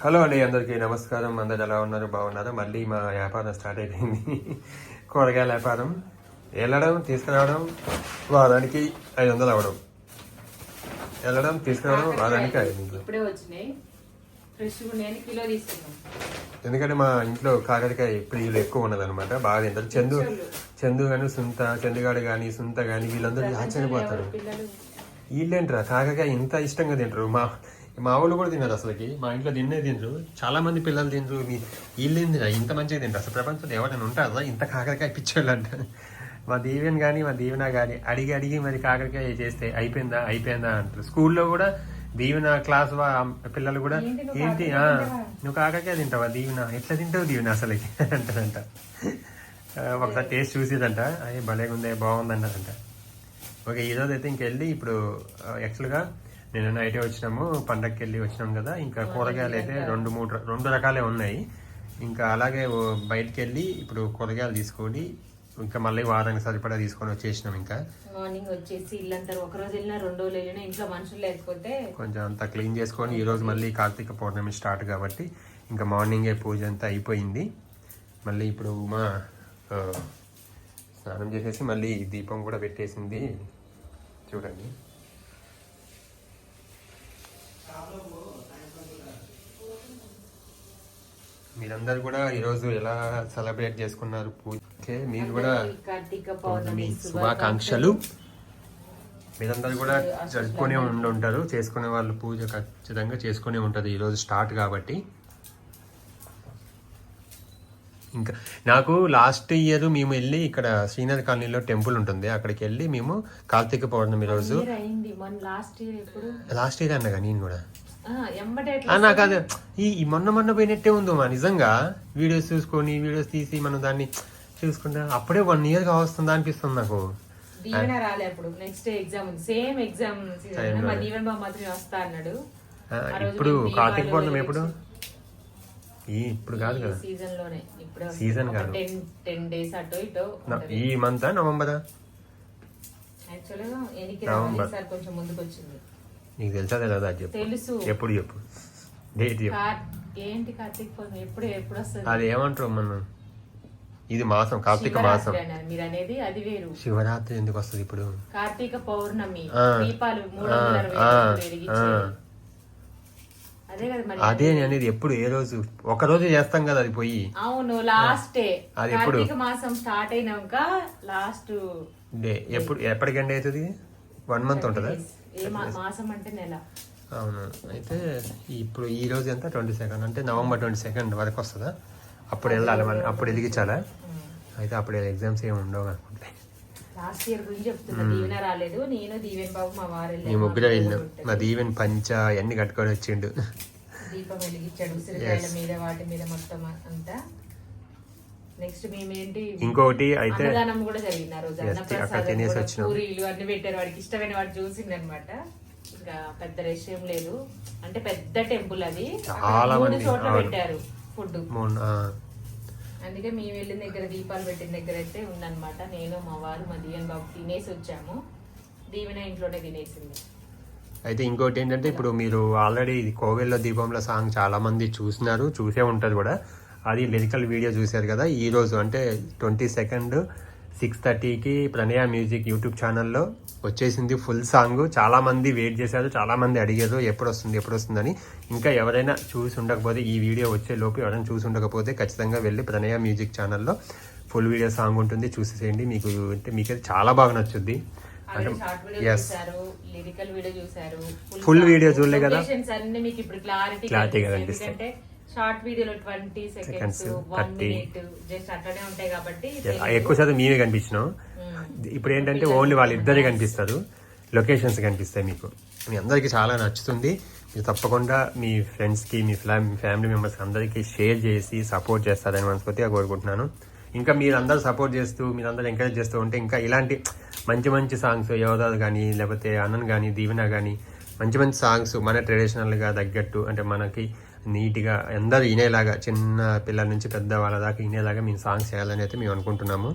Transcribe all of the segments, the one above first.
Hello అండి అందరికీ నమస్కారం. అందరు ఎలా ఉన్నారు? బాగున్నారు? మళ్ళీ మా వ్యాపారం స్టార్ట్ అయిపోయింది. కూరగాయల వ్యాపారం. వెళ్ళడం తీసుకురావడం వారానికి ఐదు వందలు అవ్వడం. వెళ్ళడం తీసుకురావడం వారానికి ఐదు వందలు. ఎందుకంటే మా ఇంట్లో కాకరకాయ ప్రియులు ఎక్కువ ఉన్నదన్నమాట. బాగా తింటారు. చందు చందు కానీ సుంత చందుగాడు కానీ సుంత కానీ వీళ్ళందరూ ఆశ్చర్యపోతారు. వీళ్ళేంట్రా? కాకరకాయ ఇంత ఇష్టంగా తింటారు. మా మా వాళ్ళు కూడా తినరు అసలుకి. మా ఇంట్లో తిన్నే తినరు. చాలా మంది పిల్లలు తినరు. మీ వీళ్ళేందిరా ఇంత మంచిగా తింటారు. అసలు ప్రపంచంలో ఎవరైనా ఉంటారా? ఇంత కాకరకాయ పిచ్చోళ్ళు అంటారు మా దీవెన్ కానీ మా దీవెన కానీ అడిగి అడిగి మరి కాకరకాయ చేస్తే అయిపోయిందా? అయిపోయిందా అంటారు. స్కూల్లో కూడా దీవెన క్లాస్ పిల్లలు కూడా ఏంటి నువ్వు కాకరకాయ తింటావా? దీవెన? ఎట్లా తింటావు దీవెన అసలుకి? అంటారంట. ఒకసారి టేస్ట్ చూసేదంట. అయ్యి భలేగా ఉంది బాగుందంటారంట ఓకే ఈరోజు అయితే ఇంకెళ్ళి ఇప్పుడు యాక్చువల్గా నేను నైటే వచ్చినాము పండగకి వెళ్ళి వచ్చినాం కదా. ఇంకా కూరగాయలు అయితే రెండు మూడు రెండు రకాలే ఉన్నాయి. ఇంకా అలాగే బయటికి వెళ్ళి ఇప్పుడు కూరగాయలు తీసుకొని ఇంకా మళ్ళీ వారానికి సరిపడా తీసుకొని వచ్చేసినాం ఇంకా. మార్నింగ్ వచ్చేసి ఇల్లంతా ఒక రోజు వెళ్ళినా రెండు రోజులు వెళ్ళినా ఇంట్లో మనుషులు లేకపోతే కొంచెం అంతా క్లీన్ చేసుకొని ఈరోజు మళ్ళీ కార్తీక పౌర్ణమి స్టార్ట్ కాబట్టి ఇంకా మార్నింగే పూజ అంతా అయిపోయింది. మళ్ళీ ఇప్పుడు ఉమా స్నానం చేసేసి మళ్ళీ దీపం కూడా పెట్టేసింది. చూడండి. మీరందరూ కూడా ఈరోజు ఎలా సెలబ్రేట్ చేసుకున్నారు పూజ? ఓకే, మీరు కూడా పౌర్ణమి శుభాకాంక్షలు. మీరందరూ కూడా జరుపుకొని ఉండి ఉంటారు చేసుకునే వాళ్ళు పూజ ఖచ్చితంగా చేసుకునే ఉంటుంది. ఈరోజు స్టార్ట్ కాబట్టి ఇంకా నాకు లాస్ట్ ఇయర్ మేము వెళ్ళి ఇక్కడ శ్రీనగర్ కాలనీలో టెంపుల్ ఉంటుంది. అక్కడికి వెళ్ళి మేము కార్తీక పౌర్ణమి రోజు లాస్ట్ ఇయర్ అన్నగా నేను కూడా. నాకు అది ఈ మొన్న మొన్న పోయినట్టే ఉందో మా నిజంగా. వీడియోస్ చూసుకొని వీడియోస్ తీసి మనం దాన్ని చూసుకుంటా అప్పుడే వన్ ఇయర్ కావస్తుందా అనిపిస్తుంది నాకు. దీవెన రాలే అప్పుడు. నెక్స్ట్ ఎగ్జామ్ ఉంది. సేమ్ ఎగ్జామ్ సీజన్ మా దీవెన బాబు మాత్రం వస్తా అన్నాడు. ఆ, ఆ రోజు ఇప్పుడు కార్తీక పౌర్ణమి ఎప్పుడు? ఈ ఇప్పుడు కాదు కదా. సీజన్లోనే ఇప్పుడే Season కాదు. టెన్ డేస్ అటో ఇటో ఈ మంత్ నవంబరా? యాక్చువల్గా ఎనికి నవంబర్. రావాలి సార్ కొంచెం ముందుకు వచ్చింది నీకు తెలుసా తెలియదా అది చెప్పు. తెలుసు. ఎప్పుడు చెప్పు. డేట్ చెప్పు. ఏంటి కార్తీక పౌర్ణమి ఎప్పుడు ఎప్పుడు వస్తుంది? అది ఏమంటారు మనం ఇది మాసం కార్తీక మాసం. మీరు అనేది అది వేరు. శివరాత్రి ఎందుకు వస్తుంది ఇప్పుడు? కార్తీక పౌర్ణమి. దీపాలు మూడు ఆ, వందల అరవై ఆ, ఐదు వెలిగించేది. ఆ. అదే అనేది ఎప్పుడు ఏ రోజు? ఒక రోజు చేస్తాం కదా అది పోయి. అవును లాస్ట్ డే అది ఎప్పుడు? మాసం స్టార్ట్ అయినాక లాస్ట్ డే. ఎప్పుడు ఎప్పటికి ఎండ్ అవుతుంది? వన్ మంత్ ఉంటుందా? మాసం అంటే నెల. అవును. అయితే ఇప్పుడు ఈ రోజు ఎంత? ట్వంటీ సెకండ్ అంటే నవంబర్ ట్వంటీ సెకండ్ వరకు వస్తుందా? అప్పుడు వెళ్ళాలి మనం అప్పుడు వెలిగించాలా? అయితే అప్పుడు ఎగ్జామ్స్ ఏమి ఉండవు అనుకుంటే. లాస్ట్ ఇయర్ గురించి చెప్తున్నా. దీవెన రాలేదు. నేను దీవెన్ బాబు మా వారు ముగ్గురే ఉంటుంది. మా దీవెన్ పంచ అన్ని కట్టుకొని వచ్చిండు. దీపం వెలిగించాడు. ఉసిరికాయల మీద వాటి మీద మొత్తం అంతా. నెక్స్ట్ మేమేంటి? ఇంకొకటి అయితే అన్నదానం కూడా జరిగింది. ఆ రోజు అన్నప్రసాదం. పూరీలు అన్ని పెట్టారు. వాడికి ఇష్టమైన వాడు చూసిందనమాట ఇంకా పెద్ద రష్ ఏం లేదు. అంటే పెద్ద టెంపుల్ అది. చాలా చోట్ల. పెట్టారు ఫుడ్ అందుకే మేము వెళ్ళిన దగ్గర దీపాలు పెట్టిన దగ్గర అయితే ఉందన్నమాట. నేను మా వారు మా దీవెన్ బాబు తినేసి వచ్చాము. దీవెన ఇంట్లోనే తినేసింది. అయితే ఇంకోటి ఏంటంటే ఇప్పుడు మీరు ఆల్రెడీ ఇది కోవెల్లో దీపంలో సాంగ్ చాలా మంది చూసినారు చూసే ఉంటారు కూడా. అది లిరికల్ వీడియో చూశారు కదా ఈరోజు అంటే ట్వంటీ సెకండ్ సిక్స్ థర్టీకి ప్రణయ మ్యూజిక్ యూట్యూబ్ ఛానల్లో వచ్చేసింది ఫుల్ సాంగ్. చాలా మంది వెయిట్ చేశారు చాలా మంది అడిగారు ఎప్పుడు వస్తుంది ఎప్పుడు వస్తుందని ఇంకా ఎవరైనా చూసి ఉండకపోతే ఈ వీడియో వచ్చే లోపు ఎవరైనా చూసి ఉండకపోతే ఖచ్చితంగా వెళ్ళి ప్రణయ మ్యూజిక్ ఛానల్లో ఫుల్ వీడియో సాంగ్ ఉంటుంది చూసేసేయండి. మీకు అంటే మీకు అది చాలా బాగా నచ్చుద్ది. షార్ట్ వీడియో చూడలే కదా? Locations అన్ని మీకు ఇప్పుడు క్లారిటీ Clarity గా కనిపిస్తాయి. షార్ట్ వీడియోలో twenty seconds Seconds, one 30. Minute just అట్లనే ఉంటాయి కాబట్టి ఎక్కువ శాతం మీవే కనిపించినాం. ఇప్పుడు ఏంటంటే ఓన్లీ వాళ్ళిద్దరే కనిపిస్తారు. లొకేషన్స్ కనిపిస్తాయి మీకు. మీ అందరికీ చాలా నచ్చుతుంది. మీరు తప్పకుండా మీ ఫ్రెండ్స్కి మీ ఫ్యామిలీ మెంబర్స్ అందరికీ షేర్ చేసి సపోర్ట్ చేస్తారని మనస్ఫూర్తిగా కోరుకుంటున్నాను. ఇంకా మీరందరూ సపోర్ట్ చేస్తూ మీరందరూ ఎంకరేజ్ చేస్తూ ఉంటే ఇంకా ఇలాంటి మంచి మంచి సాంగ్స్ యోధాలు కానీ లేకపోతే అన్నన్ కానీ దీవెన కానీ మంచి మంచి సాంగ్స్ మన ట్రెడిషనల్గా తగ్గట్టు అంటే మనకి నీట్గా అందరూ వినేలాగా చిన్న పిల్లల నుంచి పెద్ద వాళ్ళ దాకా వినేలాగా మేము సాంగ్స్ చేయాలని అయితే మేము అనుకుంటున్నాము.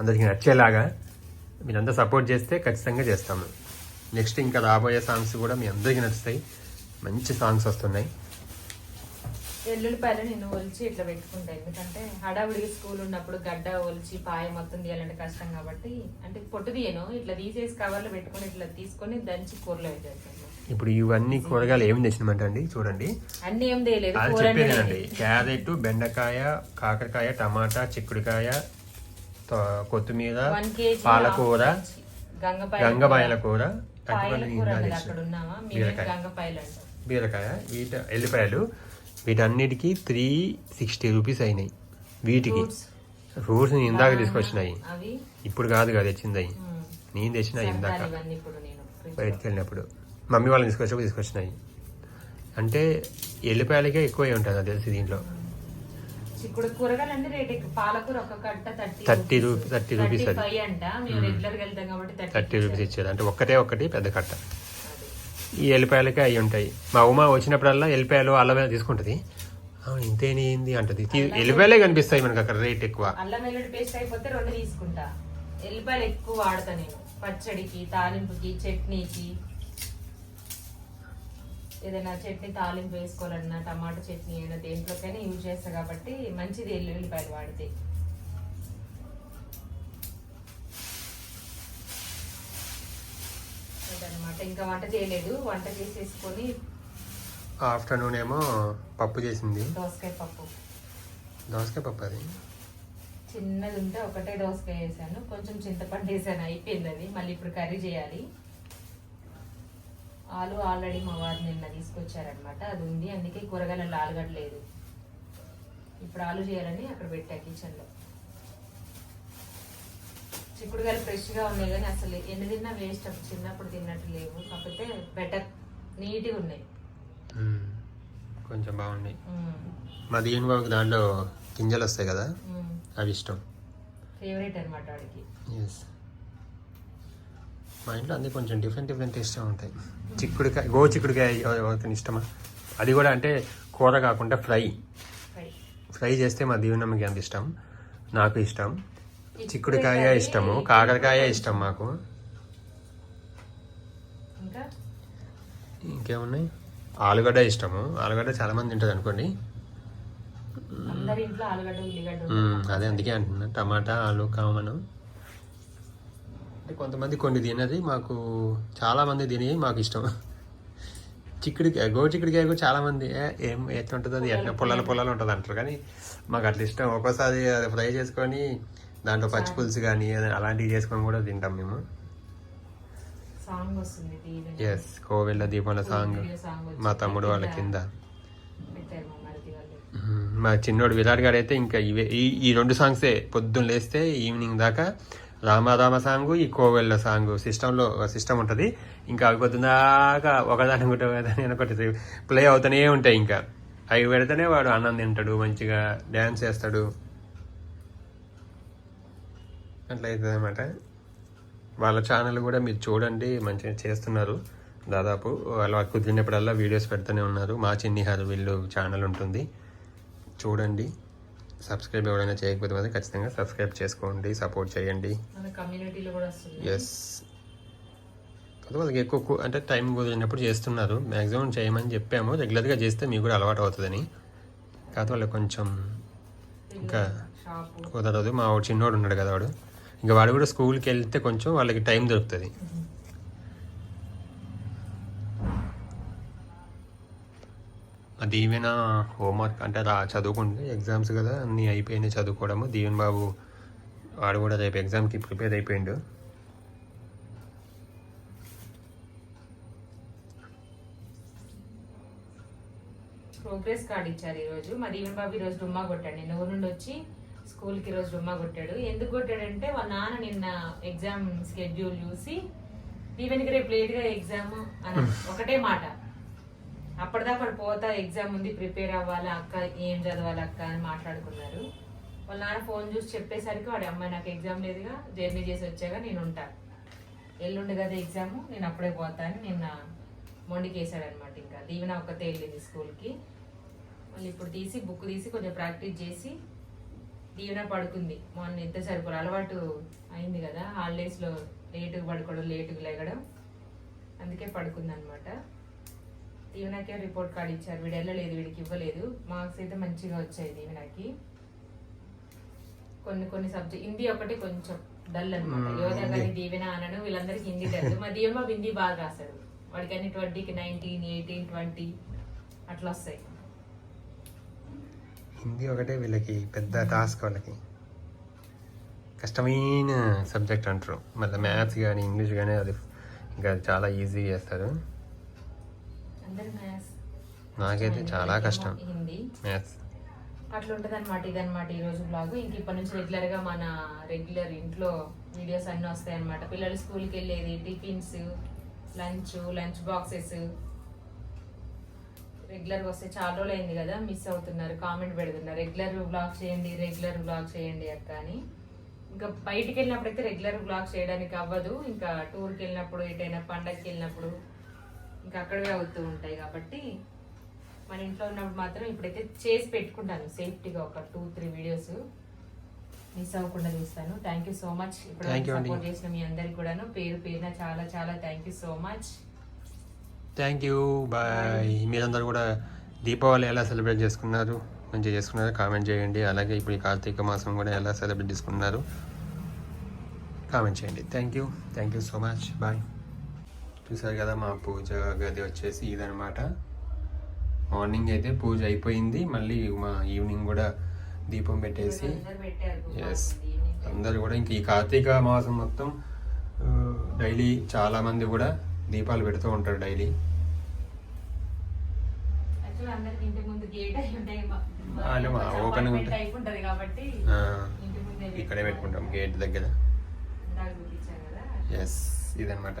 అందరికీ నచ్చేలాగా మీరంతా సపోర్ట్ చేస్తే ఖచ్చితంగా చేస్తాము. నెక్స్ట్ ఇంకా రాబోయే సాంగ్స్ కూడా మీ అందరికీ నచ్చుతాయి. మంచి సాంగ్స్ వస్తున్నాయి. ఎల్లుల్లిపాయలు నేను ఒలిచి ఇట్లా పెట్టుకుంటా. ఎందుకంటే హడావుడికి స్కూల్ ఉన్నప్పుడు గడ్డ ఒలిచి పాయ మొత్తం తీయాలంటే కష్టం కాబట్టి అంటే పొట్టు తీయను. ఇట్లా తీసేసి కవర్లో పెట్టుకొని ఇట్లా తీసుకొని దంచి కూరలో పెట్టేస్తాను ఇప్పుడు ఇవన్నీ కూరగాయలు ఏమి తెచ్చినామంటండి? చూడండి. అన్ని ఏం అది కూర చెప్పేదేనండి క్యారెట్ బెండకాయ కాకరకాయ టమాటా చిక్కుడుకాయ కొత్తిమీర పాలకూర గంగపాయ గంగబాయల కూర. బీరకాయ. గంగపాయలు బీరకాయ వీట ఎల్లిపాయలు వీటన్నిటికీ త్రీ సిక్స్టీ రూపీస్ అయినాయి. వీటికి. ఫ్రూట్స్ ఇందాక తీసుకొచ్చినాయి. ఇప్పుడు కాదు కదా తెచ్చింది నేను తెచ్చిన ఇందాక. బయటికి వెళ్ళినప్పుడు. మమ్మీ వాళ్ళని తీసుకొచ్చినప్పుడు తీసుకొచ్చినాయి. అంటే ఎల్లిపాయలకే ఎక్కువ ఉంటుంది నాకు తెలిసి దీంట్లో. చిక్కుడు కూరగాయలు అంటే రేట్ ఎక్కువ. పాలకూర ఒక కట్ట థర్టీ 30 రూపీ- 30 రూపీస్ అది. ఫైవ్ అంట. మేము రెగ్యులర్గా వెళ్తాం కాబట్టి థర్టీ రూపీస్ ఇచ్చేది. అంటే ఒక్కటే ఒక్కటి పెద్ద కట్ట. ఈ ఎల్లిపాయలకే అవి ఉంటాయి. మా ఉమ వచ్చినప్పుడల్లా ఎల్లిపాయలు అల్లమే తీసుకుంటుంది. అవును ఇంతేనేంది అంటది. ఎల్లిపాయలే కనిపిస్తాయి మనకు అక్కడ రేట్ ఎక్కువ. అల్లం వెల్లుల్లి పేస్ట్ అయిపోతే రెండు తీసుకుంటా. ఎల్లిపాయలు ఎక్కువ వాడతా నేను. పచ్చడికి తాలింపుకి చట్నీకి. ఏదైనా చట్నీ తాలింపు వేసుకోవాలన్నా టమాటా చట్నీ అయినా దేంట్లోకైనా యూజ్ చేస్తా కాబట్టి మంచిది ఎల్లుల్లిపాయలు వాడితే. అదనమాట ఇంకా వంట చేయలేదు. వంట చేసేసుకొని ఆఫ్టర్నూన్ ఏమో పప్పు చేసింది. దోసకాయ పప్పు. దోసకాయ పప్పు అది? చిన్నది ఉంటే ఒకటే దోసకాయ వేసాను. కొంచెం చింతపండు వేసాను. అయిపోయింది అది. మళ్ళీ ఇప్పుడు కర్రీ చేయాలి. ఆలు ఆల్రెడీ మా వారు నిన్న తీసుకొచ్చారనమాట అది ఉంది అందుకే కూరగాయలలో ఆలుగడ్డ లేదు. ఇప్పుడు ఆలు చేయాలని అక్కడ పెట్టా కిచెన్లో. చిక్కుడుగాయలు ఫ్రెష్గా ఉన్నాయి కానీ అసలు ఎన్ని తిన్నా వేస్ట్ అప్పుడు చిన్నప్పుడు తిన్నట్టు లేవు. కాకపోతే బెటర్ నీట్గా ఉన్నాయి. కొంచెం బాగున్నాయి. మా దీని బాబుకి దాంట్లో గింజలు వస్తాయి కదా. అవి ఇష్టం. ఫేవరెట్ అనమాట వాడికి. ఎస్ మా ఇంట్లో అన్ని కొంచెం డిఫరెంట్ డిఫరెంట్ ఇష్టం ఉంటాయి. చిక్కుడుకాయ గో చిక్కుడుకాయ ఎవరికైనా ఇష్టమా? అది కూడా అంటే కూర కాకుండా ఫ్రై. ఫ్రై. చేస్తే మా దీవెనమ్మకి అంత ఇష్టం? నాకు ఇష్టం. చిక్కుడుకాయ ఇష్టము కాకరకాయ ఇష్టం మాకు. ఇంకా? ఇంకేమున్నాయి? ఆలుగడ్డ ఇష్టము. ఆలుగడ్డ చాలా మంది తింటుంది అనుకోండి అదే అందుకే అంటున్నా. టమాటా ఆలు కామను. అంటే కొంతమంది కొన్ని తినది మాకు చాలా మంది తిని మాకు ఇష్టం. చిక్కుడికాయ గో చిక్కుడికాయ కూడా చాలా మంది "ఏ, ఏం ఎట్లా ఉంటుంది అది ఎట్లా పొలాల పొలాలు ఉంటుంది అంటారు. కానీ మాకు అట్లా ఇష్టం. ఒక్కోసారి అది ఫ్రై చేసుకొని దాంట్లో పచ్చి పులుసు కానీ అలాంటివి చేసుకొని కూడా తింటాం మేము. ఎస్ కోవెళ్ళ దీపాల సాంగ్. మా తమ్ముడు వాళ్ళ కింద. మా చిన్నోడు విరాట్ గారు అయితే ఇంకా ఇవే ఈ ఈ రెండు సాంగ్సే పొద్దున్న లేస్తే ఈవినింగ్ దాకా రామారామ సాంగు సాంగ్ ఈ కోవెళ్ళ సాంగు సిస్టంలో సిస్టమ్ ఉంటుంది. ఇంకా అవి పొద్దున్నాక ఒకదాని ఒకటి ఒకదాని ఒకటి ప్లే అవుతూనే ఉంటాయి ఇంకా. అవి పెడితేనే వాడు అన్నం తింటాడు మంచిగా డ్యాన్స్ చేస్తాడు. అట్లా అవుతుంది అనమాట వాళ్ళ ఛానల్ కూడా మీరు చూడండి మంచిగా చేస్తున్నారు. దాదాపు వాళ్ళు కుదిరినప్పుడల్లా వీడియోస్ పెడుతూనే ఉన్నారు. మా చిన్నిహారు వీళ్ళు ఛానల్ ఉంటుంది. చూడండి. సబ్స్క్రైబ్ ఎవరైనా చేయకపోతే మాత్రం ఖచ్చితంగా సబ్స్క్రైబ్ చేసుకోండి సపోర్ట్ చేయండి. కమ్యూనిటీలో కూడా ఎస్ కాకపోతే వాళ్ళకి ఎక్కువ అంటే టైం కుదిరినప్పుడు చేస్తున్నారు. మ్యాక్సిమం చేయమని చెప్పాము. రెగ్యులర్గా చేస్తే మీకు కూడా అలవాటు అవుతుందని. కాకపోతే వాళ్ళకి కొంచెం ఇంకా కుదరదు. మా వాడు చిన్నోడు ఉన్నాడు కదా వాడు. ఇంకా వాడు కూడా స్కూల్కి వెళ్తే కొంచెం వాళ్ళకి టైం దొరుకుతుంది. దీవెన హోంవర్క్ అంటే రా చదువుకుంటే ఎగ్జామ్స్ కదా అన్నీ అయిపోయినాయి చదువుకోవడము. దీవెన్ బాబు వాడు కూడా రేపు ఎగ్జామ్కి ప్రిపేర్ అయిపోయిండు. ప్రోగ్రెస్ కార్డ్ ఇచ్చారు ఈరోజు. మా దీవెన్ బాబు ఈ రోజు డుమ్మా కొట్టాడు. నిన్న ఊరు నుండి వచ్చి స్కూల్కి ఈరోజు రోజు డుమ్మా కొట్టాడు. ఎందుకు కొట్టాడంటే వాళ్ళ నాన్న నిన్న ఎగ్జామ్ స్కెడ్యూల్ చూసి దీవెనికి రేపు లేట్గా ఎగ్జామ్ అని ఒకటే మాట. అప్పటిదాకా వాడు పోతా ఎగ్జామ్ ఉంది ప్రిపేర్ అవ్వాలి అక్క ఏం చదవాలి అక్క అని మాట్లాడుకున్నారు. వాళ్ళ నాన్న ఫోన్ చూసి చెప్పేసరికి వాడి అమ్మాయి నాకు ఎగ్జామ్ లేదుగా జర్నీ చేసి వచ్చాగా నేను ఉంటాను ఎల్లుండి కదా ఎగ్జామ్ నేను అప్పుడే పోతా అని నిన్న మొండికేశాడనమాట ఇంకా. దీవెన ఒక్కతే వెళ్ళింది స్కూల్కి. మళ్ళీ ఇప్పుడు తీసి బుక్ తీసి కొంచెం ప్రాక్టీస్ చేసి దీవెన పడుకుంది. మొన్న నిద్ర సరిపోరు అలవాటు అయింది కదా హాలిడేస్లో లేటుగా పడుకోవడం లేటుగా లేగడం అందుకే పడుకుంది అనమాట దీవెనకే రిపోర్ట్ కార్డ్ ఇచ్చారు. వీడు వెళ్ళలేదు వీడికి ఇవ్వలేదు. మార్క్స్ అయితే మంచిగా వచ్చాయి దీవెనకి. కొన్ని కొన్ని సబ్జెక్ట్ హిందీ ఒకటి కొంచెం డల్ అనమాట గారి హిందీ. దీవెన అనను వీళ్ళందరికీ హిందీ డల్ మా దీవెన హిందీ బాగా రాశాడు. వాడికి అన్ని ట్వంటీకి నైన్టీన్ ఎయిటీన్ ట్వంటీ అట్లా వస్తాయి. హిందీ ఒకటే వీళ్ళకి పెద్ద టాస్క్ వాళ్ళకి. కష్టమైన సబ్జెక్ట్ అంటారు. మళ్ళీ మ్యాథ్స్ కానీ ఇంగ్లీష్ కానీ అది ఇంకా చాలా ఈజీ చేస్తారు. నాకైతే చాలా కష్టం. మ్యాథ్స్. అట్లా ఉంటుంది అనమాట ఇదనమాట ఈ రోజు బ్లాగ్ ఇంక ఇప్పటి నుంచి రెగ్యులర్గా మన రెగ్యులర్ ఇంట్లో వీడియోస్ అన్నీ వస్తాయి అనమాట పిల్లలు స్కూల్కి వెళ్ళేది టిఫిన్స్ లంచ్ లంచ్ బాక్సెస్. రెగ్యులర్గా వస్తే చాలా రోజులు అయింది కదా మిస్ అవుతున్నారు కామెంట్ పెడుతున్నారు. రెగ్యులర్ బ్లాగ్ చేయండి రెగ్యులర్ బ్లాగ్ చేయండి అక్క అని. ఇంకా బయటికి వెళ్ళినప్పుడు అయితే రెగ్యులర్ బ్లాగ్ చేయడానికి అవ్వదు. ఇంకా టూర్కి వెళ్ళినప్పుడు ఎటైనా పండగకి వెళ్ళినప్పుడు ఇంకా అక్కడవే అవుతూ ఉంటాయి కాబట్టి మన ఇంట్లో ఉన్నప్పుడు మాత్రం ఇప్పుడైతే చేసి పెట్టుకుంటాను. సేఫ్టీగా ఒక టూ త్రీ వీడియోస్ మిస్ అవ్వకుండా చూస్తాను. థ్యాంక్ యూ సో మచ్ ఇప్పుడు. సపోర్ట్ చేసిన మీ అందరికి కూడాను. పేరు పేరున చాలా చాలా thank you so much thank you bye మీరందరూ కూడా దీపావళి ఎలా సెలబ్రేట్ చేసుకున్నారు? మంచిగా చేసుకున్నారు? కామెంట్ చేయండి. అలాగే ఇప్పుడు ఈ కార్తీక మాసం కూడా ఎలా సెలబ్రేట్ చేసుకున్నారు? కామెంట్ చేయండి. Thank you thank you so much bye చూసారు కదా మా పూజ గది వచ్చేసి ఇదనమాట మార్నింగ్ అయితే పూజ అయిపోయింది. మళ్ళీ మా ఈవినింగ్ కూడా దీపం పెట్టేసి ఎస్ అందరు కూడా ఇంక ఈ కార్తీక మాసం మొత్తం డైలీ చాలా మంది కూడా దీపాలు పెడుతూ ఉంటారు డైలీ. ముందే ఇక్కడే పెట్టుకుంటాం. గేట్ దగ్గర. ఎస్ ఇదనమాట